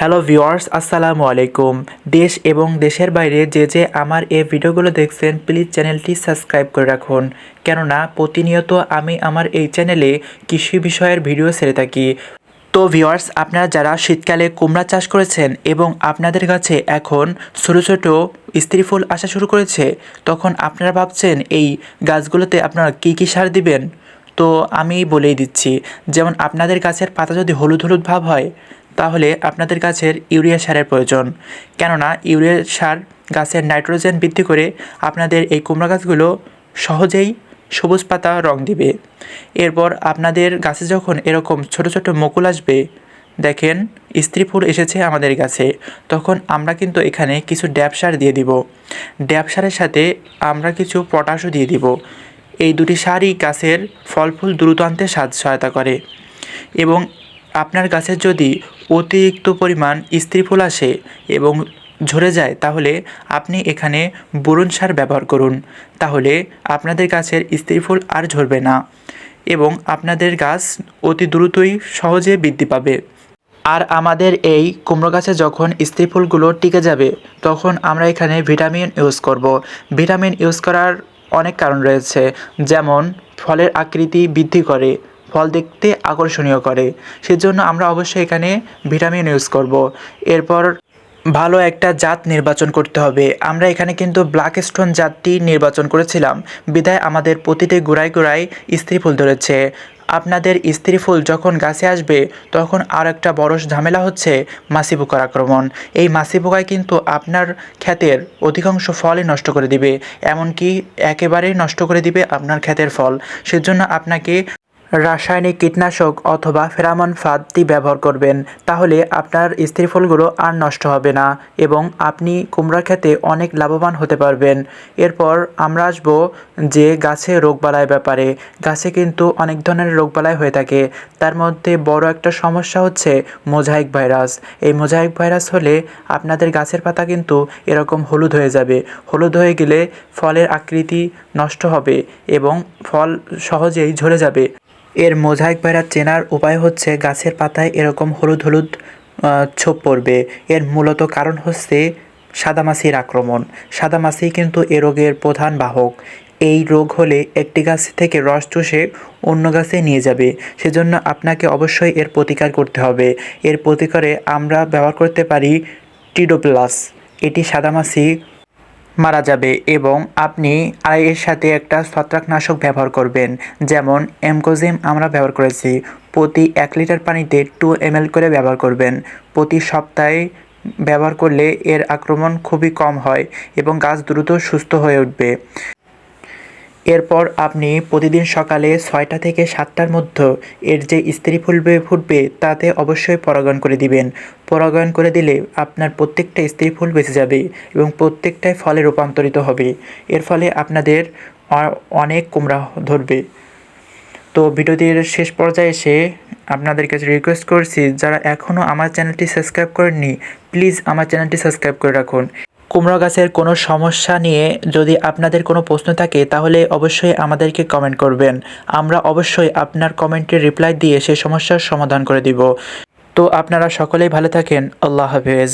Hello viewers, আসসালামু আলাইকুম। দেশ এবং দেশের বাইরে যে যে আমার এই ভিডিওগুলো দেখছেন প্লিজ চ্যানেলটি সাবস্ক্রাইব করে রাখুন। কেননা প্রতিনিয়ত আমি আমার এই চ্যানেলে কৃষি বিষয়ের ভিডিও ছেড়ে থাকি। তো ভিউয়ার্স, আপনারা যারা শীতকালে কুমড়া চাষ করেছেন এবং আপনাদের কাছে এখন ছোটো ছোটো স্ত্রী ফুল আসা শুরু করেছে, তখন আপনারা ভাবছেন এই গাছগুলোতে আপনারা কী কী সার দিবেন? তো আমি বলেই দিচ্ছি, যেমন আপনাদের গাছের পাতা যদি হলুদ হলুদ ভাব হয় তাহলে আপনাদের গাছের ইউরিয়া সারের প্রয়োজন। কেননা ইউরিয়া সার গাছের নাইট্রোজেন বৃদ্ধি করে আপনাদের এই কুমড়া গাছগুলো সহজেই সবুজ পাতা, রং দিবে। এরপর আপনাদের গাছে যখন এরকম ছোট ছোট মুকুল আসবে, দেখেন স্ত্রী ফুল এসেছে আমাদের গাছে, তখন আমরা কিন্তু এখানে কিছু ড্যাব সার দিয়ে দিব। ড্যাব সারের সাথে আমরা কিছু পটাশও দিয়ে দিব। এই দুটি সারই গাছের ফল ফুল দ্রুত আনতে সহায়তা করে। এবং আপনার গাছের যদি অতিরিক্ত পরিমাণ স্ত্রী ফুল আসে এবং ঝরে যায়, তাহলে আপনি এখানে বোরন সার ব্যবহার করুন। তাহলে আপনাদের গাছের স্ত্রী ফুল আর ঝরবে না এবং আপনাদের গাছ অতি দ্রুতই সহজে বৃদ্ধি পাবে। আর আমাদের এই কুমড়ো গাছে যখন স্ত্রী ফুলগুলো টিকে যাবে, তখন আমরা এখানে ভিটামিন ইউজ করব। ভিটামিন ইউজ করার অনেক কারণ রয়েছে, যেমন ফলের আকৃতি বৃদ্ধি করে ফল দেখতে আকর্ষণীয় করে। সেজন্য আমরা অবশ্যই এখানে ভিটামিন ইউজ করব। এরপর ভালো একটা জাত নির্বাচন করতে হবে। আমরা এখানে কিন্তু ব্ল্যাক স্টোন জাতটি নির্বাচন করেছিলাম। বিধায় আমাদের প্রতিটি গোড়ায় গোড়ায় স্ত্রী ফুল ধরেছে। আপনাদের স্ত্রী ফুল যখন গাছে আসবে, তখন আর একটা বড় ঝামেলা হচ্ছে মাসি পোকার আক্রমণ। এই মাসি পোকায় কিন্তু আপনার ক্ষেতের অধিকাংশ ফলই নষ্ট করে দিবে। এমনকি একেবারেই নষ্ট করে দিবে আপনার ক্ষেতের ফল। সেজন্য আপনাকে রাসায়নিক কীটনাশক অথবা ফেরামন ফাঁদটি ব্যবহার করবেন, তাহলে আপনার স্ত্রী ফলগুলো আর নষ্ট হবে না এবং আপনি কুমড়ার খেতে অনেক লাভবান হতে পারবেন। এরপর আমরা আসব যে গাছে রোগবালাই ব্যাপারে। গাছে কিন্তু অনেক ধরনের রোগবালাই হয়ে থাকে। তার মধ্যে বড় একটা সমস্যা হচ্ছে মোজাইক ভাইরাস। এই মোজাইক ভাইরাস হলে আপনাদের গাছের পাতা কিন্তু এরকম হলুদ হয়ে যাবে। হলুদ হয়ে গেলে ফলের আকৃতি নষ্ট হবে এবং ফল সহজেই ঝরে যাবে। এর মোজাইক ভাইরাস চেনার উপায় হচ্ছে গাছের পাতায় এরকম হলুদ হলুদ ছোপ পড়বে। এর মূলত কারণ হচ্ছে সাদামাছির আক্রমণ। সাদামাছি কিন্তু এ রোগের প্রধান বাহক। এই রোগ হলে একটি গাছ থেকে রস চুষে অন্য গাছে নিয়ে যাবে। সেজন্য আপনাকে অবশ্যই এর প্রতিকার করতে হবে। এর প্রতিকারে আমরা ব্যবহার করতে পারি টিডোপ্লাস। এটি সাদামাছি মারা যাবে এবং আপনি এর সাথে একটা ছত্রাকনাশক ব্যবহার করবেন। যেমন এমকোজিম আমরা ব্যবহার করেছি। প্রতি এক লিটার পানিতে টু এম করে ব্যবহার করবেন। প্রতি সপ্তাহে ব্যবহার করলে এর আক্রমণ খুবই কম হয় এবং গাছ দ্রুত সুস্থ হয়ে উঠবে। এরপর আপনি প্রতিদিন সকালে ছয়টা থেকে সাতটার মধ্যে এর যে স্ত্রী ফুলবে, ফুটবে তাতে অবশ্যই পরাগায়ন করে দিবেন। পরাগায়ন করে দিলে আপনার প্রত্যেকটা স্ত্রী ফুল বেঁচে যাবে এবং প্রত্যেকটাই ফলে রূপান্তরিত হবে। এর ফলে আপনাদের অনেক কুমড়া ধরবে। তো ভিডিওটির শেষ পর্যায়ে এসে আপনাদের কাছে রিকোয়েস্ট করছি, যারা এখনও আমার চ্যানেলটি সাবস্ক্রাইব করেননি প্লিজ আমার চ্যানেলটি সাবস্ক্রাইব করে রাখুন। কুমড়ো গাছের কোনো সমস্যা নিয়ে যদি আপনাদের কোনো প্রশ্ন থাকে, তাহলে অবশ্যই আমাদেরকে কমেন্ট করবেন। আমরা অবশ্যই আপনার কমেন্টের রিপ্লাই দিয়ে সেই সমস্যার সমাধান করে দিব। তো আপনারা সকলেই ভালো থাকেন। আল্লাহ হাফেজ।